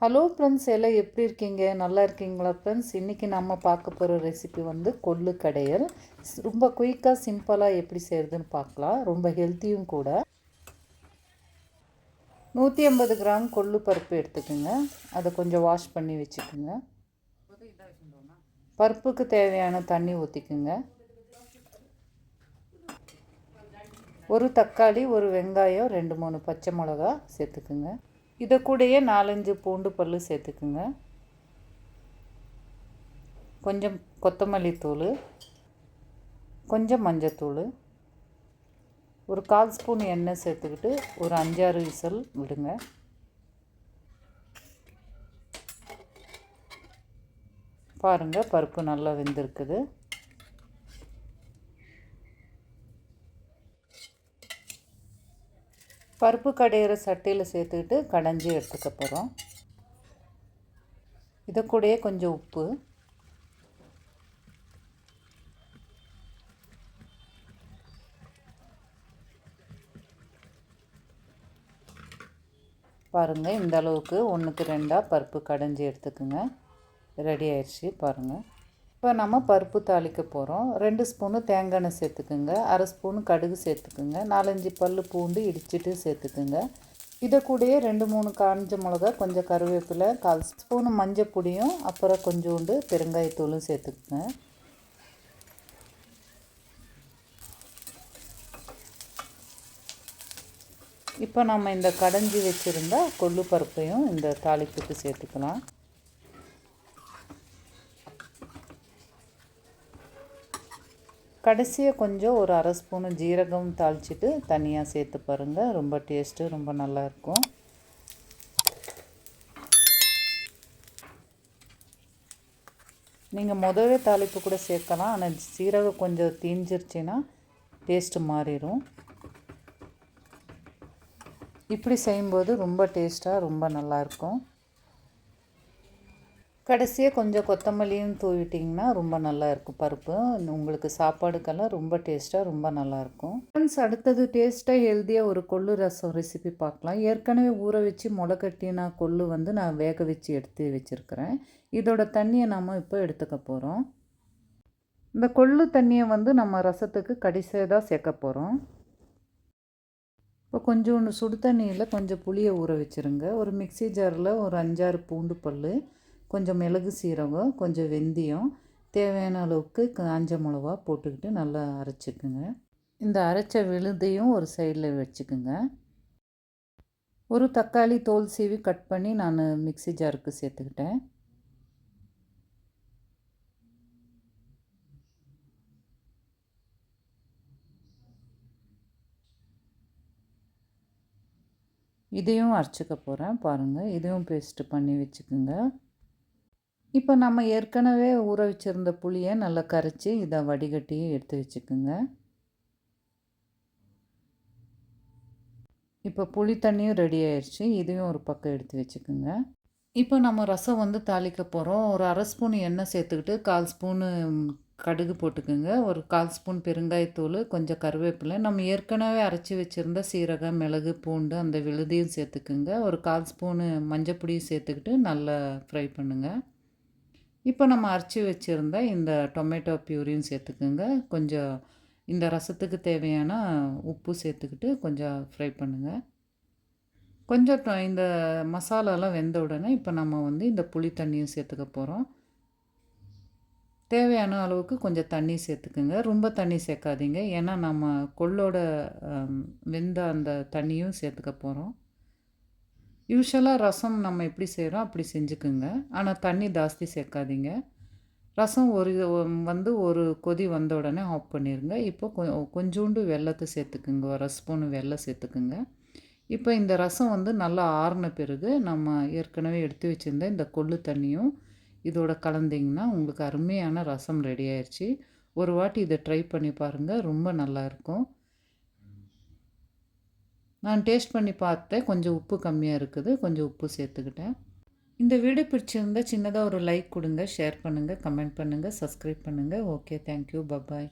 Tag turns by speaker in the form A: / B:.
A: hello friends எல்லாம் எப்படி இருக்கீங்க நல்லா இருக்கீங்களா ஃப்ரெண்ட்ஸ் இன்றைக்கி நம்ம பார்க்க போகிற ரெசிபி வந்து கொள்ளு கடையல் ரொம்ப குயிக்காக சிம்பிளாக எப்படி செய்கிறதுன்னு பார்க்கலாம் ரொம்ப ஹெல்த்தியும் கூட நூற்றி ஐம்பது கிராம் கொள்ளு பருப்பு எடுத்துக்கோங்க அதை கொஞ்சம் வாஷ் பண்ணி வச்சுக்கோங்க பருப்புக்கு தேவையான தண்ணி ஊற்றிக்குங்க ஒரு தக்காளி ஒரு வெங்காயம் ரெண்டு மூணு பச்சை மிளகா சேர்த்துக்குங்க இதை கூடயே நாலஞ்சு பூண்டு பல் சேர்த்துக்குங்க கொஞ்சம் கொத்தமல்லி தூள் கொஞ்சம் மஞ்சத்தூள் ஒரு கால் ஸ்பூன் எண்ணெய் சேர்த்துக்கிட்டு ஒரு அஞ்சாறு விசல் விடுங்க பாருங்கள் பருப்பு நல்லா வெந்திருக்குது பருப்பு கடையிற சட்டையில் சேர்த்துக்கிட்டு கடைஞ்சி எடுத்துக்க போகிறோம் இதை கூட கொஞ்சம் உப்பு பாருங்கள் இந்த அளவுக்கு ஒன்றுக்கு ரெண்டாக பருப்பு கடைஞ்சி எடுத்துக்குங்க ரெடி ஆயிடுச்சு பாருங்கள் இப்போ நம்ம பருப்பு தாளிக்க போகிறோம் ரெண்டு ஸ்பூனு தேங்காய் எண்ணெய் சேர்த்துக்குங்க அரை ஸ்பூனு கடுகு சேர்த்துக்குங்க நாலஞ்சு பல் பூண்டு இடிச்சிட்டு சேர்த்துக்குங்க இதை கூடயே ரெண்டு மூணு காஞ்ச மிளகா கொஞ்சம் கருவேப்பிலை கால் ஸ்பூனு மஞ்சள் பொடியும் அப்புறம் கொஞ்சோண்டு பெருங்காயத்தூளும் சேர்த்துக்குங்க இப்போ நம்ம இந்த கடைஞ்சி வச்சுருந்தா கொள்ளு பருப்பையும் இந்த தாளிப்புக்கு சேர்த்துக்கலாம் கடைசியாக கொஞ்சம் ஒரு அரை ஸ்பூனு ஜீரகம் தாளிச்சிட்டு தனியாக சேர்த்து பாருங்கள் ரொம்ப டேஸ்ட்டு ரொம்ப நல்லாயிருக்கும் நீங்கள் முதவே தாளிப்பு கூட சேர்க்கலாம் ஆனால் சீரகம் கொஞ்சம் தீஞ்சிருச்சுன்னா டேஸ்ட்டு மாறிடும் இப்படி செய்யும்போது ரொம்ப டேஸ்ட்டாக ரொம்ப நல்லாயிருக்கும் கடைசியாக கொஞ்சம் கொத்தமல்லியும் தூவிட்டிங்கன்னா ரொம்ப நல்லா இருக்கும் பருப்பு உங்களுக்கு சாப்பாடுக்கெல்லாம் ரொம்ப டேஸ்ட்டாக ரொம்ப நல்லாயிருக்கும் ஃப்ரெண்ட்ஸ் அடுத்தது டேஸ்ட்டாக ஹெல்த்தியாக ஒரு கொள்ளு ரசம் ரெசிபி பார்க்கலாம் ஏற்கனவே ஊற வச்சு முளை கட்டின கொள்ளு வந்து நான் வேக வச்சு எடுத்து வச்சுருக்கிறேன் இதோட தண்ணியை நாம் இப்போ எடுத்துக்க போகிறோம் இந்த கொள்ளு தண்ணியை வந்து நம்ம ரசத்துக்கு கடைசியாக தான் சேர்க்க போகிறோம் இப்போ கொஞ்சோண்டு சுடு தண்ணியில் கொஞ்சம் புளியை ஊற வச்சுருங்க ஒரு மிக்சி ஜாரில் ஒரு அஞ்சாறு பூண்டு பல் கொஞ்சம் மிளகு சீரகம் கொஞ்சம் வெந்தயம் தேவையான அளவுக்கு காஞ்ச மிளகா போட்டுக்கிட்டு நல்லா அரைச்சிக்குங்க இந்த அரைச்ச விழுதையும் ஒரு சைடில் வச்சுக்குங்க ஒரு தக்காளி தோல் சீவி கட் பண்ணி நான் மிக்சி ஜாருக்கு சேர்த்துக்கிட்டேன் இதையும் அரைச்சிக்க போகிறேன் பாருங்கள் இதையும் பேஸ்ட்டு பண்ணி வச்சுக்கோங்க இப்போ நம்ம ஏற்கனவே ஊற வச்சுருந்த புளியை நல்லா கரைச்சி இதை வடிகட்டி எடுத்து வச்சுக்கோங்க இப்போ புளி தண்ணியும் ரெடி ஆயிடுச்சு இதையும் ஒரு பக்கம் எடுத்து வச்சுக்கோங்க இப்போ நம்ம ரசம் வந்து தாளிக்க போகிறோம் ஒரு அரை ஸ்பூன் எண்ணெய் சேர்த்துக்கிட்டு கால் ஸ்பூனு கடுகு போட்டுக்கோங்க ஒரு கால் ஸ்பூன் பெருங்காயத்தூள் கொஞ்சம் கருவேப்பிலை நம்ம ஏற்கனவே அரைச்சி வச்சுருந்த சீரகம் மிளகு பூண்டு அந்த விழுதியும் சேர்த்துக்குங்க ஒரு கால் ஸ்பூனு மஞ்சப்பொடியும் சேர்த்துக்கிட்டு நல்லா ஃப்ரை பண்ணுங்கள் இப்போ நம்ம அரைச்சி வச்சுருந்தா இந்த டொமேட்டோ பியூரியும் சேர்த்துக்குங்க கொஞ்சம் இந்த ரசத்துக்கு தேவையான உப்பு சேர்த்துக்கிட்டு கொஞ்சம் ஃப்ரை பண்ணுங்கள் கொஞ்சம் இந்த மசாலாலாம் வெந்த உடனே இப்போ நம்ம வந்து இந்த புளி தண்ணியும் சேர்த்துக்க போகிறோம் தேவையான அளவுக்கு கொஞ்சம் தண்ணி சேர்த்துக்குங்க ரொம்ப தண்ணி சேர்க்காதீங்க ஏன்னா நம்ம கொள்ளோட வெந்த அந்த தண்ணியும் சேர்த்துக்க போகிறோம் யூஸ்வலாக ரசம் நம்ம எப்படி செய்கிறோம் அப்படி செஞ்சுக்குங்க ஆனால் தண்ணி ஜாஸ்தி சேர்க்காதீங்க ரசம் ஒரு வந்து ஒரு கொதி வந்த உடனே ஆஃப் பண்ணிடுங்க இப்போ கொஞ்சோண்டு வெள்ளத்தை சேர்த்துக்குங்க ஒரு ஸ்பூன் வெள்ளை சேர்த்துக்குங்க இப்போ இந்த ரசம் வந்து நல்லா ஆறின பிறகு நம்ம ஏற்கனவே எடுத்து வச்சுருந்த இந்த கொள்ளு தண்ணியும் இதோட கலந்திங்கன்னா உங்களுக்கு அருமையான ரசம் ரெடி ஆயிடுச்சு ஒரு வாட்டி இதை ட்ரை பண்ணி பாருங்கள் ரொம்ப நல்லாயிருக்கும் நான் டேஸ்ட் பண்ணி பார்த்தேன் கொஞ்சம் உப்பு கம்மியாக இருக்குது கொஞ்சம் உப்பு சேர்த்துக்கிட்டேன் இந்த வீடியோ பிடிச்சிருந்தால் சின்னதாக ஒரு லைக் கொடுங்க ஷேர் பண்ணுங்கள் கமெண்ட் பண்ணுங்கள் சப்ஸ்கிரைப் பண்ணுங்கள் ஓகே தேங்க்யூ பபாய்